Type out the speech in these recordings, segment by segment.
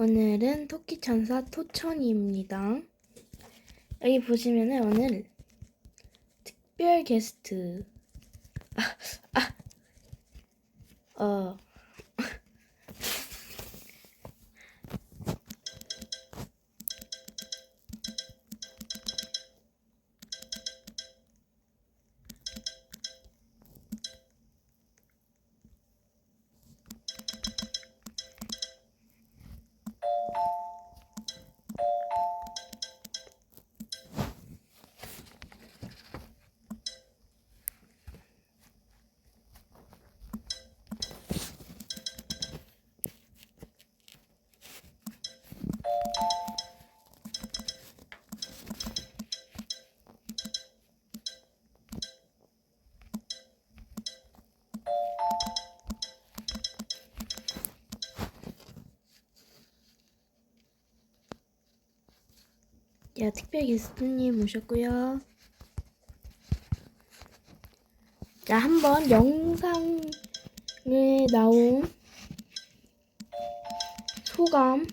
오늘은 토끼천사 토천이입니다. 여기 보시면은 오늘 특별 게스트. 아, 아, 어 야, 특별 게스트님 모셨고요. 자, 한번 영상에 나온 소감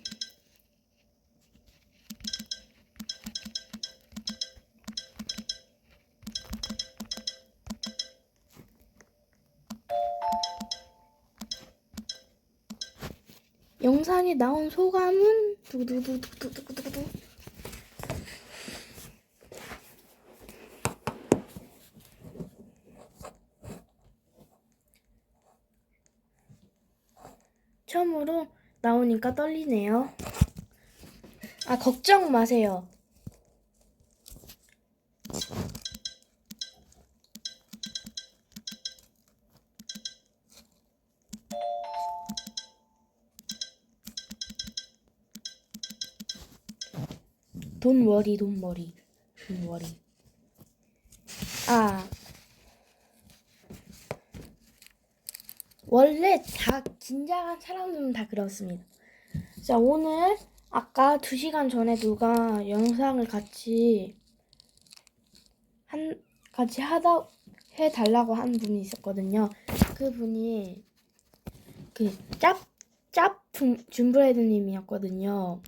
영상에 나온 소감은 두두두두두두두두 처음으로 나오니까 떨리네요. 아, 걱정 마세요. 돈 워리, 돈 워리, 돈 워리. 아, 원래 다 긴장한 사람들은 다 그렇습니다. 자, 오늘 아까 2시간 전에 누가 영상을 같이 한 같이 하다 해 달라고 한 분이 있었거든요. 그 분이 그 짭짭 준브레드 님이었거든요.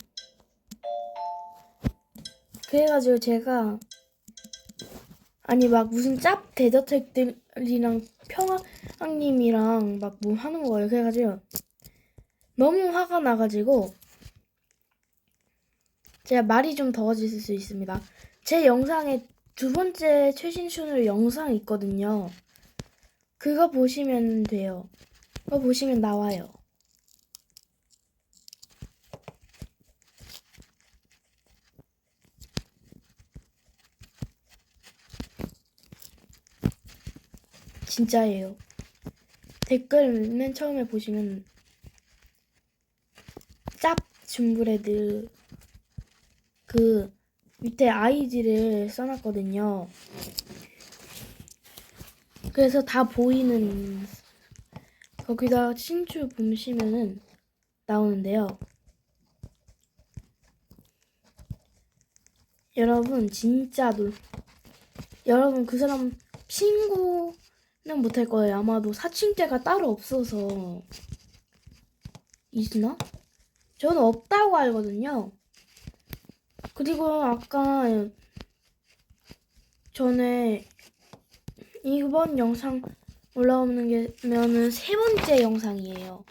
그래 가지고 제가 아니 막 무슨 짭 대저택들이랑 평화 님이랑 막 뭐 하는 거예요. 그래가지고 너무 화가 나가지고 제가 말이 좀 더워질 수 있습니다. 제 영상에 두 번째 최신 순으로 영상 있거든요. 그거 보시면 돼요. 그거 보시면 나와요. 진짜예요. 댓글 맨 처음에 보시면 짭 준브레드 그 밑에 아이디를 써놨거든요. 그래서 다 보이는 거기다 신주 보시면은 나오는데요. 여러분 진짜 놀 여러분 그 사람 친구 는 못할 거예요. 아마도 사칭제가 따로 없어서 있나? 저는 없다고 알거든요. 그리고 아까 전에 이번 영상 올라오는 게면은 세 번째 영상이에요.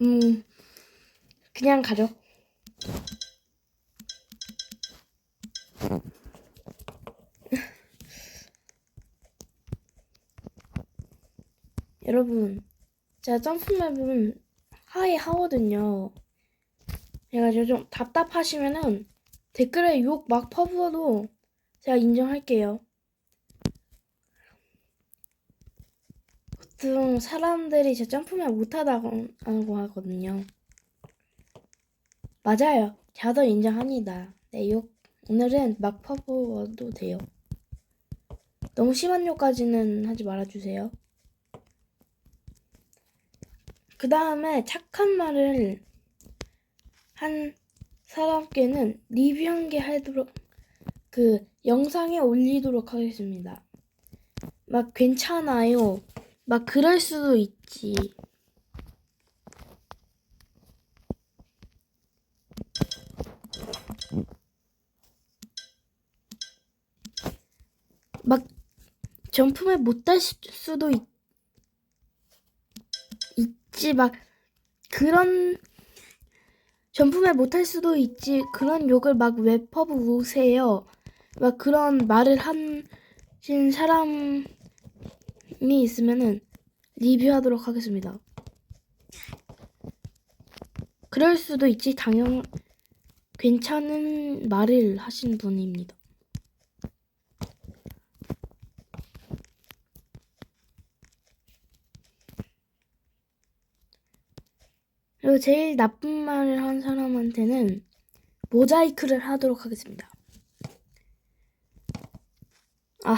음, 그냥 가죠. 여러분, 제가 점프맵을 하이 하거든요. 그래가지고 좀 답답하시면은 댓글에 욕 막 퍼부어도 제가 인정할게요. 보통 사람들이 제 점프맨 못하다고 하거든요. 맞아요. 저도 인정합니다. 네, 욕, 오늘은 막 퍼부어도 돼요. 너무 심한 욕까지는 하지 말아주세요. 그 다음에 착한 말을 한 사람께는 리뷰 한 개 하도록 그 영상에 올리도록 하겠습니다. 막 괜찮아요. 막 그럴 수도 있지. 막 점프를 못할 수도 있, 있지. 막 그런 점프를 못할 수도 있지. 그런 욕을 막 왜 퍼부으세요. 막 그런 말을 하신 사람이 있으면은 리뷰하도록 하겠습니다. 그럴 수도 있지. 당연 괜찮은 말을 하신 분입니다. 그리고 제일 나쁜 말을 한 사람한테는 모자이크를 하도록 하겠습니다. 아.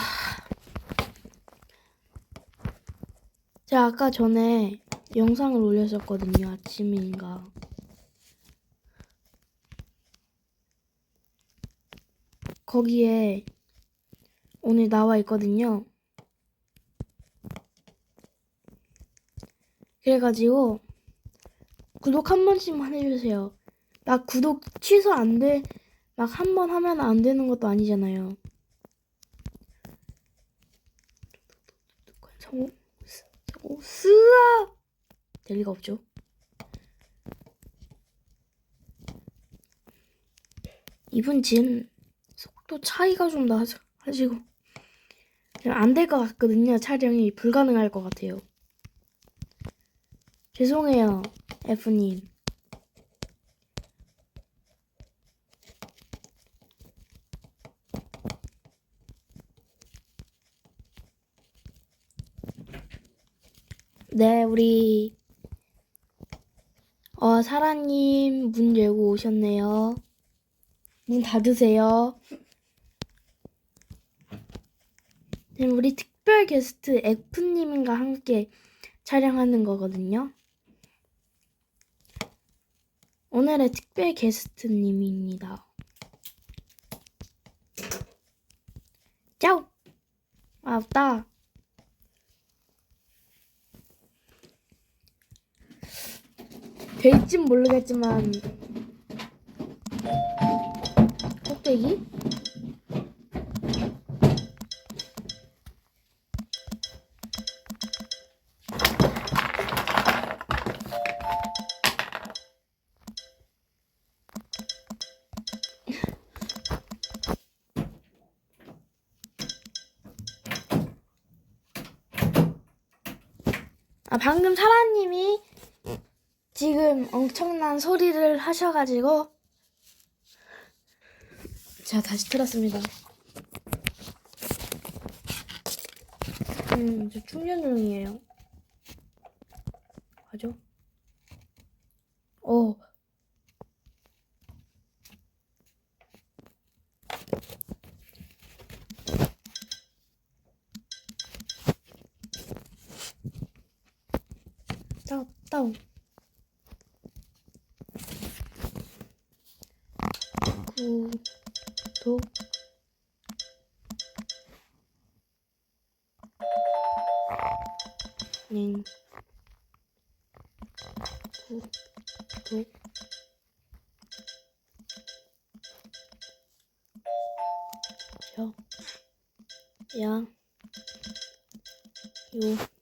제가 아까 전에 영상을 올렸었거든요. 아침인가. 거기에 오늘 나와 있거든요. 그래가지고 구독 한 번씩만 해주세요. 막 구독 취소 안 돼, 막 한 번 하면 안 되는 것도 아니잖아요. 오, 쓰아! 될 리가 없죠. 이분 지금 속도 차이가 좀 나가지고 안 될 것 같거든요. 촬영이 불가능할 것 같아요. 죄송해요, F님. 네, 우리 어 사라님 문 열고 오셨네요. 문 닫으세요. 지금 우리 특별 게스트 F님과 함께 촬영하는 거거든요. 오늘의 특별 게스트님입니다. 짜오! 아, 없다. 될진 모르겠지만 꼭대기? 아, 방금 사라님이 지금 엄청난 소리를 하셔가지고 자 다시 틀었습니다. 음, 저 충전 중이에요. 가죠? 어. 다운, 다운. 구독. 님. 구독. 여, 야, 요,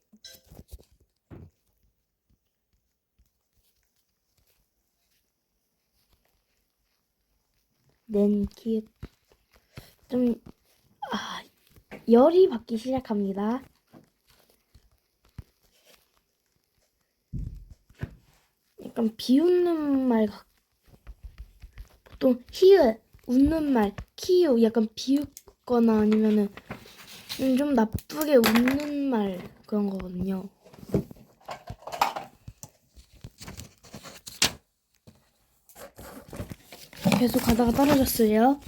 낸 기획 좀 아, 열이 받기 시작합니다. 약간 비웃는 말 같- 보통 히읗 웃는 말 키읔 약간 비웃 거나 아니면은 음, 좀 나쁘게 웃는 말 그런 거거든요. 계속 가다가 떨어졌어요.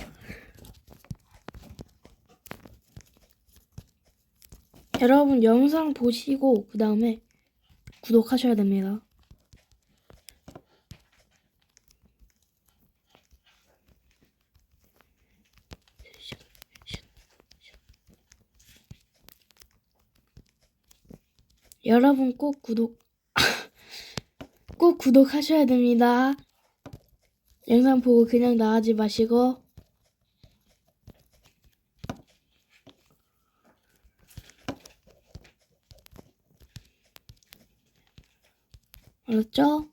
여러분 영상 보시고 그 다음에 구독하셔야 됩니다. 여러분 꼭 구독 꼭 구독하셔야 됩니다. 영상 보고 그냥 나가지 마시고 알았죠?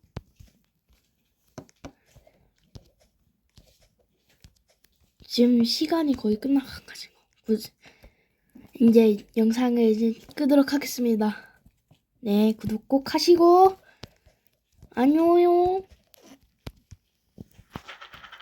지금 시간이 거의 끝나가지고 이제 영상을 이제 끄도록 하겠습니다. 네, 구독 꼭 하시고 안녕요.